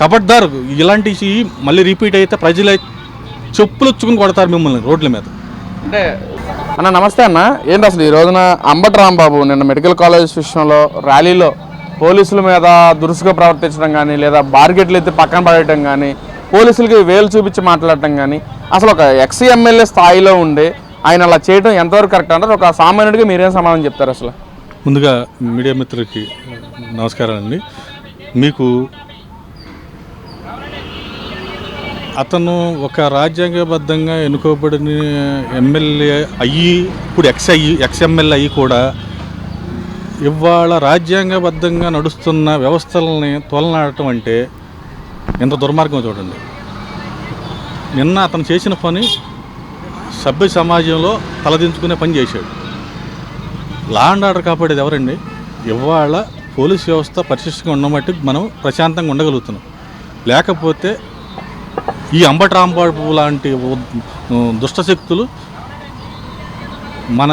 కబడ్దారు ఇలాంటి మళ్ళీ రిపీట్ అయితే ప్రజలు చెప్పులు వచ్చుకుని కొడతారు మిమ్మల్ని రోడ్ల మీద. అంటే అన్న నమస్తే అన్న. ఏంటి అసలు ఈ రోజున అంబటి రాంబాబు నిన్న మెడికల్ కాలేజ్ విషయంలో ర్యాలీలో పోలీసుల మీద దురుసుగా ప్రవర్తించడం కానీ లేదా బార్గెట్లు ఎత్తి పక్కన పడేయటం కానీ పోలీసులకి వేలు చూపించి మాట్లాడటం కానీ అసలు ఒక ఎక్స్ ఎమ్మెల్యే స్థాయిలో ఉండి ఆయన అలా చేయడం ఎంతవరకు కరెక్ట్ అంటారు ఒక సామాన్యుడిగా మీరేం సమాధానం చెప్తారు అసలు? ముందుగా మీడియా మిత్రులకి నమస్కారం అండి మీకు అతను ఒక రాజ్యాంగబద్ధంగా ఎన్నుకోబడిన ఎమ్మెల్యే అయ్యి ఇప్పుడు ఎక్స్ అయ్యి ఎక్స్ ఎమ్మెల్యే అయ్యి కూడా ఇవాళ రాజ్యాంగబద్ధంగా నడుస్తున్న వ్యవస్థలని తోలనాడటం అంటే ఎంత దుర్మార్గం చూడండి. నిన్న అతను చేసిన పని సభ్య సమాజంలో తలదించుకునే పని చేశాడు. లా అండ్ ఆర్డర్ కాపాడేది ఎవరండి? ఇవాళ పోలీస్ వ్యవస్థ పరిశిష్టంగా ఉండమట్టి మనం ప్రశాంతంగా ఉండగలుగుతున్నాం. లేకపోతే ఈ అంబటరాంబాబు లాంటి దుష్టశక్తులు మన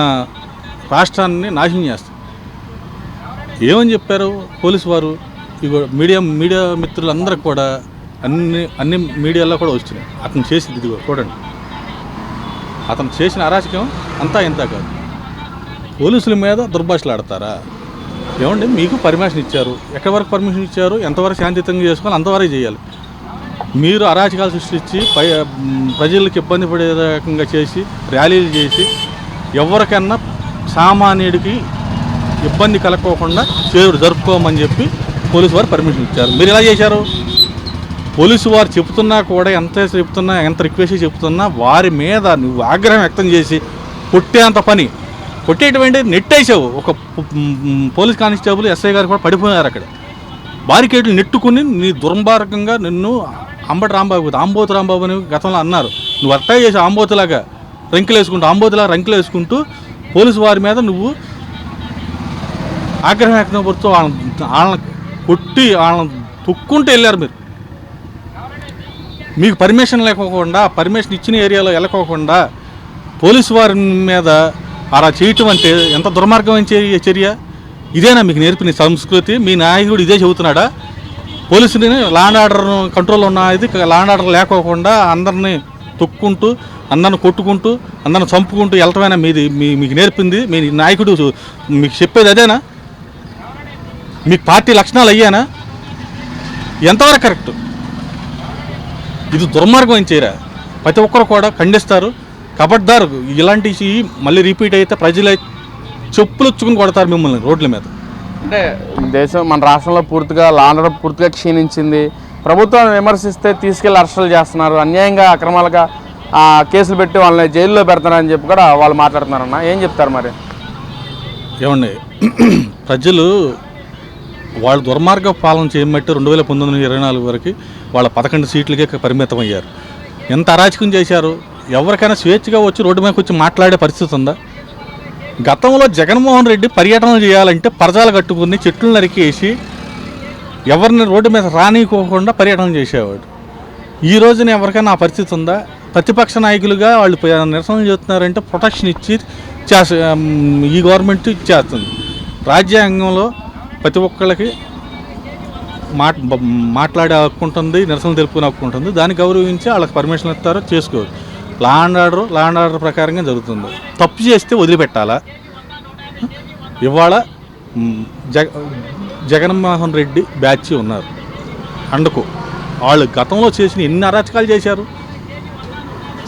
రాష్ట్రాన్ని నాశనం చేస్తాయి. ఏమని చెప్పారు పోలీసు వారు? ఇగో మీడియా మీడియా మిత్రులందరూ కూడా అన్ని అన్ని మీడియాలో కూడా వస్తున్నాయి. అతను చేసింది ఇదిగో చూడండి. అతను చేసిన అరాచకం అంతా ఇంత కాదు. పోలీసుల మీద దుర్భాషలు ఆడతారా? ఏమండి మీకు పర్మిషన్ ఇచ్చారు. ఎక్కడి వరకు పర్మిషన్ ఇచ్చారు? ఎంతవరకు శాంతియుతంగా చేసుకోవాలి? అంతవరకు చేయాలి. మీరు అరాచకాలు సృష్టించి పై ప్రజలకు ఇబ్బంది పడే రకంగా చేసి ర్యాలీలు చేసి ఎవరికన్నా సామాన్యుడికి ఇబ్బంది కలగకోకుండా చేరు జరుపుకోమని చెప్పి పోలీసు వారు పర్మిషన్ ఇచ్చారు. మీరు ఎలా చేశారు? పోలీసు వారు చెప్తున్నా కూడా ఎంత చెప్తున్నా ఎంత రిక్వెస్ట్ చెప్తున్నా వారి మీద నువ్వు ఆగ్రహం వ్యక్తం చేసి కొట్టేంత పని. కొట్టేటువంటి నెట్టేసావు ఒక పోలీస్ కానిస్టేబుల్ ఎస్ఐ గారు కూడా పడిపోయారు అక్కడ. బారికేట్లు నెట్టుకుని నీ దుర్మార్గంగా నిన్ను అంబటి రాంబాబు ఆంబోతు రాంబాబు అని గతంలో అన్నారు. నువ్వు అట్టా చేసి ఆంబోతులాగా. రంకులు వేసుకుంటూ ఆంబోతులాగా రంకులు వేసుకుంటూ పోలీసు వారి మీద నువ్వు ఆగ్రహం వ్యక్తం వాళ్ళని వాళ్ళని కొట్టి వాళ్ళని తొక్కుంటూ వెళ్ళారు మీరు. మీకు పర్మిషన్ లేకోకుండా పర్మిషన్ ఇచ్చిన ఏరియాలో వెళ్ళకోకుండా పోలీసు వారి మీద అలా చేయటం అంటే ఎంత దుర్మార్గమైన చర్య? ఇదేనా మీకు నేర్పిన సంస్కృతి? మీ నాయకుడు ఇదే చెబుతున్నాడా? పోలీసుని లాండ్ ఆర్డర్ కంట్రోల్లో ఉన్న ఇది లాండ్ ఆర్డర్ లేకోకుండా అందరిని తొక్కుంటూ అందరిని కొట్టుకుంటూ అందరిని చంపుకుంటూ వెళ్ళటమైనా మీది? మీ మీకు నేర్పింది? మీ నాయకుడు మీకు చెప్పేది అదేనా? మీకు పార్టీ లక్షణాలు అయ్యానా? ఎంతవరకు కరెక్ట్? ఇది దుర్మార్గం చేయరా? ప్రతి ఒక్కరు కూడా ఖండిస్తారు. కబడ్దారు ఇలాంటి మళ్ళీ రిపీట్ అయితే ప్రజలే చెప్పులు వచ్చుకుని కొడతారు మిమ్మల్ని రోడ్ల మీద. అంటే దేశం మన రాష్ట్రంలో పూర్తిగా లాండర్ పూర్తిగా క్షీణించింది. ప్రభుత్వాన్ని విమర్శిస్తే తీసుకెళ్ళి అరెస్టులు చేస్తున్నారు. అన్యాయంగా అక్రమాలుగా ఆ, కేసులు పెట్టి వాళ్ళని జైల్లో పెడతారని చెప్పి కూడా వాళ్ళు మాట్లాడుతున్నారన్న. ఏం చెప్తారు మరి? ఏమండి ప్రజలు వాళ్ళు దుర్మార్గ పాలన చేయబట్టి రెండు వేల పంతొమ్మిది ఇరవై నాలుగు వరకు వాళ్ళ పదకొండు సీట్లకే పరిమితం అయ్యారు ఎంత అరాచకం చేశారు? ఎవరికైనా స్వేచ్ఛగా వచ్చి రోడ్డు మీదకి వచ్చి మాట్లాడే పరిస్థితి ఉందా? గతంలో జగన్మోహన్ రెడ్డి పర్యటనలు చేయాలంటే పరదాలు కట్టుకుని చెట్లు నరికేసి ఎవరిని రోడ్డు మీద రానికోకుండా పర్యటన చేసేవాడు. ఈ రోజున ఎవరికైనా ఆ పరిస్థితి ఉందా? ప్రతిపక్ష నాయకులుగా వాళ్ళు నిరసన చేస్తున్నారంటే ప్రొటెక్షన్ ఇచ్చి చేస ఈ గవర్నమెంట్ ఇచ్చేస్తుంది రాజ్యాంగంలో ప్రతి ఒక్కళ్ళకి మాట్ మాట్లాడే హక్కు ఉంటుంది నిరసన తెలుపుకునే హక్కు ఉంటుంది. దాన్ని గౌరవించి వాళ్ళకి పర్మిషన్ ఇస్తారో చేసుకోవచ్చు. Law and order law and order ప్రకారంగా జరుగుతుంది. తప్పు చేస్తే వదిలిపెట్టాలా? ఇవాళ జగ జగన్మోహన్ రెడ్డి బ్యాచ్ ఉన్నారు. అండకు వాళ్ళు గతంలో చేసిన ఎన్ని అరాచకాలు చేశారు?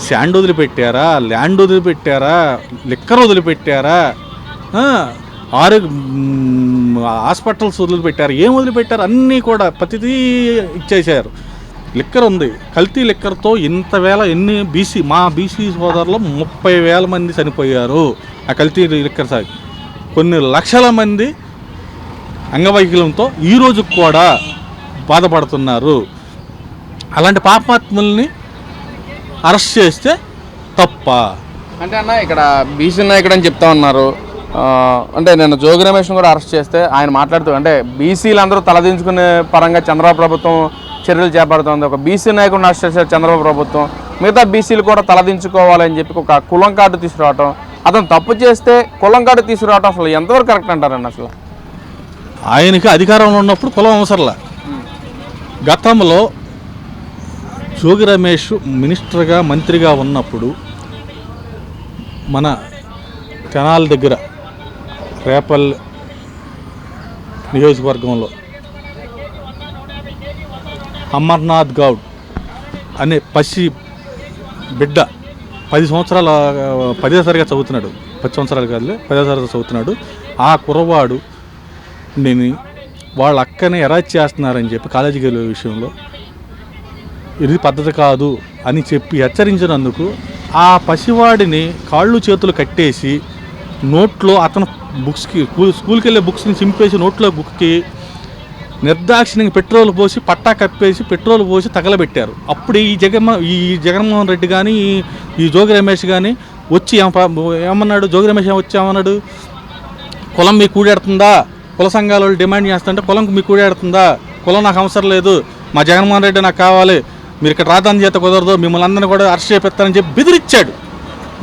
శాండ్ వదిలిపెట్టారా? ల్యాండ్ వదిలిపెట్టారా? లిక్కర్ వదిలిపెట్టారా? ఆరోగ్య హాస్పిటల్స్ వదిలిపెట్టారు. ఏం వదిలిపెట్టారు? అన్నీ కూడా ప్రతిదీ ఇచ్చేసారు లిక్కర్ ఉంది. కల్తీ లిక్కర్తో ఇంతవేళ ఎన్ని బీసీ మా బీసీ సోదరులు ముప్పై వేల మంది చనిపోయారు ఆ కల్తీ లిక్కర్ సాగి. కొన్ని లక్షల మంది అంగవైకల్యంతో ఈ కూడా బాధపడుతున్నారు. అలాంటి పాపాత్ముల్ని అరెస్ట్ చేస్తే తప్ప. అంటే అన్న ఇక్కడ బీసీ నాయకుడు అని చెప్తా ఉన్నారు. అంటే నేను జోగి రమేష్ కూడా అరెస్ట్ చేస్తే ఆయన మాట్లాడుతూ అంటే బీసీలు అందరూ తలదించుకునే పరంగా చంద్రబాబు ప్రభుత్వం చర్యలు చేపడుతోంది. ఒక బీసీ నాయకుడు నష్ట చేశారు చంద్రబాబు ప్రభుత్వం. మిగతా బీసీలు కూడా తలదించుకోవాలని చెప్పి ఒక కులం కార్డు తీసుకురావటం. అతను తప్పు చేస్తే కులం కార్డు తీసుకురావటం అసలు ఎంతవరకు కరెక్ట్ అంటారండి అసలు? ఆయనకి అధికారంలో ఉన్నప్పుడు కులం అవసరంలా. గతంలో జోగి రమేష్ మినిస్టర్గా మంత్రిగా ఉన్నప్పుడు మన తెనాల దగ్గర రేపల్ నియోజకవర్గంలో అమర్నాథ్ గౌడ్ అనే పసి బిడ్డ పది సంవత్సరాల పదో తరగతి చదువుతున్నాడు. పది సంవత్సరాలు కాదులే పదో తరగతి చదువుతున్నాడు. ఆ కుర్రవాడు నేను వాళ్ళ అక్కనే ఎరాజ్ చేస్తున్నారని చెప్పి కాలేజీకి వెళ్ళే విషయంలో ఇది పద్ధతి కాదు అని చెప్పి హెచ్చరించినందుకు ఆ పసివాడిని కాళ్ళు చేతులు కట్టేసి నోట్లో అతను బుక్స్కి స్కూల్ స్కూల్కి వెళ్ళే బుక్స్ని చింపేసి నోట్లో బుక్కి నిర్దాక్షిణ్యంగా పెట్రోల్ పోసి పట్టా కప్పేసి పెట్రోల్ పోసి తగలబెట్టారు. అప్పుడు ఈ జగన్మో ఈ జగన్మోహన్ రెడ్డి కానీ ఈ ఈ జోగి రమేష్ కానీ వచ్చి ఏమన్నాడు? జోగి రమేష్ వచ్చి ఏమన్నాడు? కులం మీకు కూడేడుతుందా కుల సంఘాల వాళ్ళు డిమాండ్ చేస్తుంటే కులం మీకు కూడేడుతుందా కులం నాకు అవసరం లేదు. మా జగన్మోహన్ రెడ్డి నాకు కావాలి. మీరు ఇక్కడ రాజధాని చేత కుదరదు. మిమ్మల్ని అందరినీ కూడా అరెస్ట్ చేపిస్తారని చెప్పి బెదిరిచ్చాడు.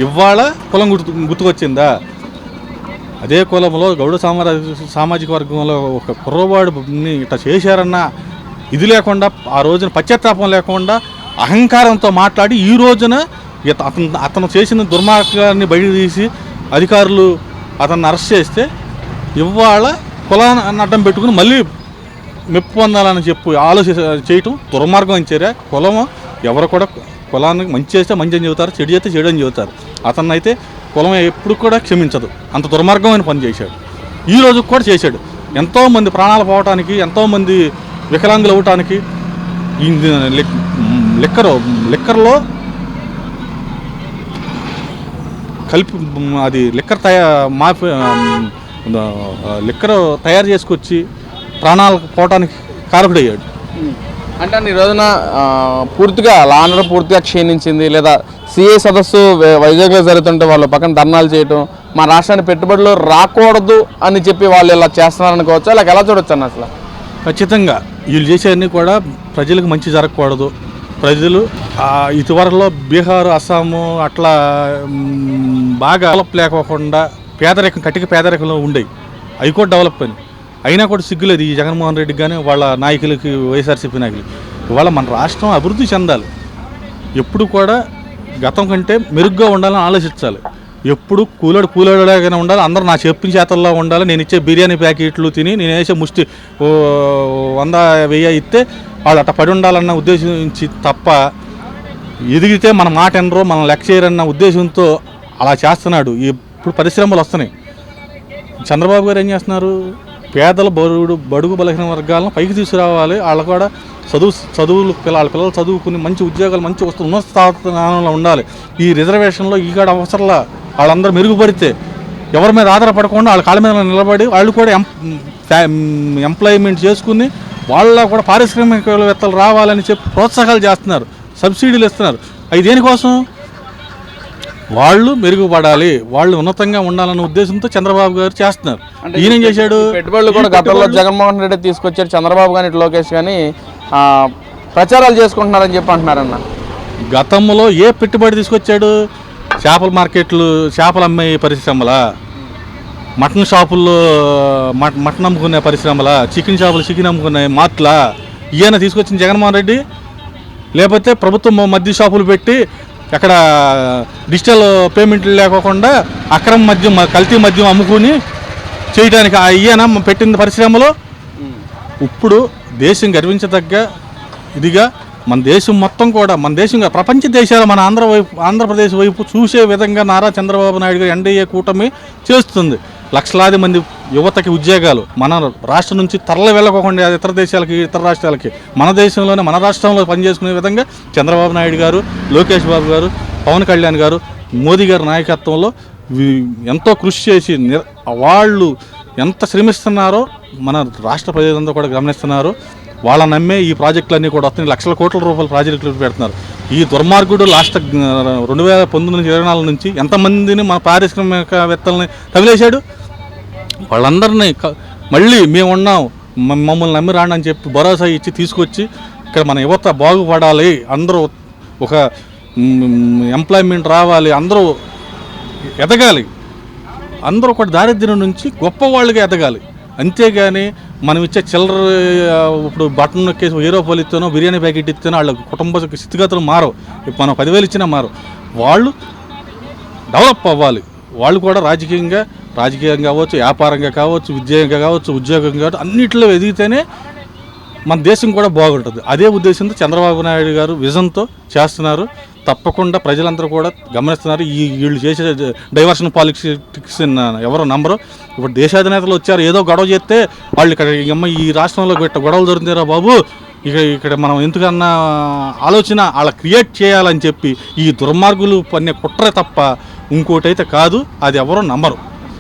ఇవాళ కులం గుర్తు గుర్తుకొచ్చిందా? అదే కులంలో గౌడ సామరా సామాజిక వర్గంలో ఒక కుర్రవాడుని ఇట్లా చేశారన్న ఇది లేకుండా ఆ రోజున పశ్చాత్తాపం లేకుండా అహంకారంతో మాట్లాడి ఈ రోజున ఇత- అతను అతను చేసిన దుర్మార్గాన్ని బయట తీసి అధికారులు అతన్ని అరెస్ట్ చేస్తే ఇవాళ కులాన్ని అడ్డం పెట్టుకుని మళ్ళీ మెప్పు పొందాలని చెప్పి ఆలోచి చేయటం దుర్మార్గం అని చర్య కులం ఎవరు కూడా కులానికి మంచి చేస్తే మంచి అని చెబుతారు చెడు చేస్తే చెడు అని చెబుతారు. అతన్నైతే కులం ఎప్పుడు కూడా క్షమించదు. అంత దుర్మార్గమైన పని చేశాడు. ఈ రోజు కూడా చేశాడు. ఎంతోమంది ప్రాణాలు పోవటానికి ఎంతోమంది వికలాంగులు అవ్వటానికి లిక్కరు లిక్- లిక్కర్ లిక్కర్లో కలిపి అది లిక్కర్ తయా మాఫీ లిక్కర్ తయారు చేసుకొచ్చి ప్రాణాలు పోవటానికి కారకుడయ్యాడు. అంటే ఈ రోజున పూర్తిగా పూర్తిగా లానర్ పూర్తిగా క్షీణించింది లేదా సిఏ సదస్సు వైజాగ్లో జరుగుతుంటే వాళ్ళు పక్కన ధర్నాలు చేయటం మా రాష్ట్రానికి పెట్టుబడులు రాకూడదు అని చెప్పి వాళ్ళు ఇలా చేస్తున్నారనుకోవచ్చా లేక ఎలా చూడొచ్చు అన్న అసలు? ఖచ్చితంగా. వీళ్ళు చేసేవన్నీ కూడా ప్రజలకు మంచి జరగకూడదు. ప్రజలు ఇదివరలో బీహార్ అస్సాము అట్లా బాగా డెవలప్ లేకోకుండా పేదరికం కటిక పేదరికంలో ఉండేవి అవి కూడా డెవలప్ అయినాయి. అయినా కూడా సిగ్గులేదు ఈ జగన్మోహన్ రెడ్డికి కానీ వాళ్ళ నాయకులకి వైఎస్ఆర్సీపీ నాయకులకి. ఇవాళ మన రాష్ట్రం అభివృద్ధి చెందాలి. ఎప్పుడు కూడా గతం కంటే మెరుగ్గా ఉండాలని ఆలోచించాలి. ఎప్పుడు కూలోడు కూలోడులాగానే ఉండాలి. అందరూ నా చెప్పిన చేతల్లో ఉండాలి. నేను ఇచ్చే బిర్యానీ ప్యాకెట్లు తిని నేను వేసే ముష్టి వంద వెయ్యి ఇస్తే వాళ్ళు అట్ట పడి ఉండాలన్న ఉద్దేశించి తప్ప ఎదిగితే మన మాట ఎనరో మనం లెక్క చేయరన్న ఉద్దేశంతో అలా చేస్తున్నాడు. ఇప్పుడు పరిశ్రమలు వస్తున్నాయి. చంద్రబాబు గారు ఏం చేస్తున్నారు? పేదల బరువుడు బడుగు బలహీన వర్గాలను పైకి తీసుకురావాలి. వాళ్ళు కూడా చదువు చదువులు పిల్లల పిల్లలు చదువుకుని మంచి ఉద్యోగాలు మంచి వస్తు ఉన్నత స్థానంలో ఉండాలి. ఈ రిజర్వేషన్లో ఈ కాడ అవసరంలా వాళ్ళందరూ మెరుగుపడితే ఎవరి మీద ఆధారపడకుండా వాళ్ళ కాళ్ళ మీద నిలబడి వాళ్ళు కూడా ఎంప్లాయ్మెంట్ చేసుకుని వాళ్ళ కూడా పారిశ్రామికవేత్తలు రావాలని చెప్పి ప్రోత్సాహాలు చేస్తున్నారు. సబ్సిడీలు ఇస్తున్నారు. అవి దేనికోసం? వాళ్ళు మెరుగుపడాలి వాళ్ళు ఉన్నతంగా ఉండాలన్న ఉద్దేశంతో చంద్రబాబు గారు చేస్తున్నారు. ఈయనేం చేశాడు? పెట్టుబడులు కూడా గతంలో జగన్మోహన్ రెడ్డి తీసుకొచ్చారు చంద్రబాబు కానీ లోకేష్ కానీ ప్రచారాలు చేసుకుంటున్నారని చెప్పి అంటున్నారన్న. గతంలో ఏ పెట్టుబడి తీసుకొచ్చాడు? చేపల మార్కెట్లు చేపలు అమ్మే పరిశ్రమల? మటన్ షాపుల్లో మట- మటన్ అమ్ముకునే పరిశ్రమల? చికెన్ షాపులు చికెన్ అమ్ముకునే మార్ట్ల? ఈయన తీసుకొచ్చిన జగన్మోహన్ రెడ్డి లేకపోతే ప్రభుత్వం మద్య షాపులు పెట్టి అక్కడ డిజిటల్ పేమెంట్లు లేకోకుండా అక్రమ మద్యం కల్తీ మద్యం అమ్ముకుని చేయడానికి ఆ ఈయన పెట్టిన పరిశ్రమలో ఇప్పుడు దేశం గర్వించదగ్గ ఇదిగా మన దేశం మొత్తం కూడా మన దేశంగా ప్రపంచ దేశాలు మన ఆంధ్ర వైపు ఆంధ్రప్రదేశ్ వైపు చూసే విధంగా నారా చంద్రబాబు నాయుడు గారు ఎన్డీఏ కూటమి చేస్తుంది. లక్షలాది మంది యువతకి ఉద్యోగాలు మన రాష్ట్రం నుంచి తరలి వెళ్ళకోకుండా ఇతర దేశాలకి ఇతర రాష్ట్రాలకి. మన దేశంలోనే మన రాష్ట్రంలో పనిచేసుకునే విధంగా చంద్రబాబు నాయుడు గారు లోకేష్ బాబు గారు పవన్ కళ్యాణ్ గారు మోదీ గారి నాయకత్వంలో ఎంతో కృషి చేసి వాళ్ళు ఎంత శ్రమిస్తున్నారో మన రాష్ట్ర ప్రజలంతా కూడా గమనిస్తున్నారు. వాళ్ళ నమ్మే ఈ ప్రాజెక్టులన్నీ కూడా వస్తున్నాయి. లక్షల కోట్ల రూపాయల ప్రాజెక్టులు పెడుతున్నారు. ఈ దుర్మార్గుడు లాస్ట్ రెండు వేల పంతొమ్మిది నుంచి ఇరవై నాలుగు నుంచి ఎంతమందిని మన పారిశ్రామికవేత్తలని తగిలేశాడు? వాళ్ళందరినీ మళ్ళీ మేము ఉన్నాం మమ్మల్ని నమ్మి రాండి అని చెప్పి భరోసా ఇచ్చి తీసుకొచ్చి ఇక్కడ మన యువత బాగుపడాలి అందరూ ఒక ఎంప్లాయ్మెంట్ రావాలి అందరూ ఎదగాలి. అందరూ ఒక దారిద్ర్యం నుంచి గొప్ప వాళ్ళుగా ఎదగాలి. అంతేగాని మనం ఇచ్చే చిల్లర ఇప్పుడు బటన్ నొక్కేసి ఏరో రూపాయలు ఇస్తానో బిర్యానీ ప్యాకెట్ ఇస్తానో వాళ్ళ కుటుంబ స్థితిగతులు మారవు. ఇప్పుడు మనం పదివేలు ఇచ్చినా మారు వాళ్ళు డెవలప్ అవ్వాలి. వాళ్ళు కూడా రాజకీయంగా రాజకీయం కావచ్చు వ్యాపారంగా కావచ్చు విద్యంగా కావచ్చు ఉద్యోగం కావచ్చు అన్నింటిలో ఎదిగితేనే మన దేశం కూడా బాగుంటుంది. అదే ఉద్దేశంతో చంద్రబాబు నాయుడు గారు విజన్తో చేస్తున్నారు. తప్పకుండా ప్రజలందరూ కూడా గమనిస్తున్నారు. ఈ వీళ్ళు చేసే డైవర్షన్ పాలిటిక్స్ ఎవరు నంబరు ఇప్పుడు దేశాధినేతలు వచ్చారు ఏదో గొడవ చేస్తే వాళ్ళు ఇక్కడ అమ్మ ఈ రాష్ట్రంలో గట్ట గొడవలు దొరుకుతారా బాబు. ఇక ఇక్కడ మనం ఎందుకన్నా ఆలోచన వాళ్ళ క్రియేట్ చేయాలని చెప్పి ఈ దుర్మార్గులు పన్నే కుట్రే తప్ప ఇంకోటి అయితే కాదు. అది ఎవరో నంబరు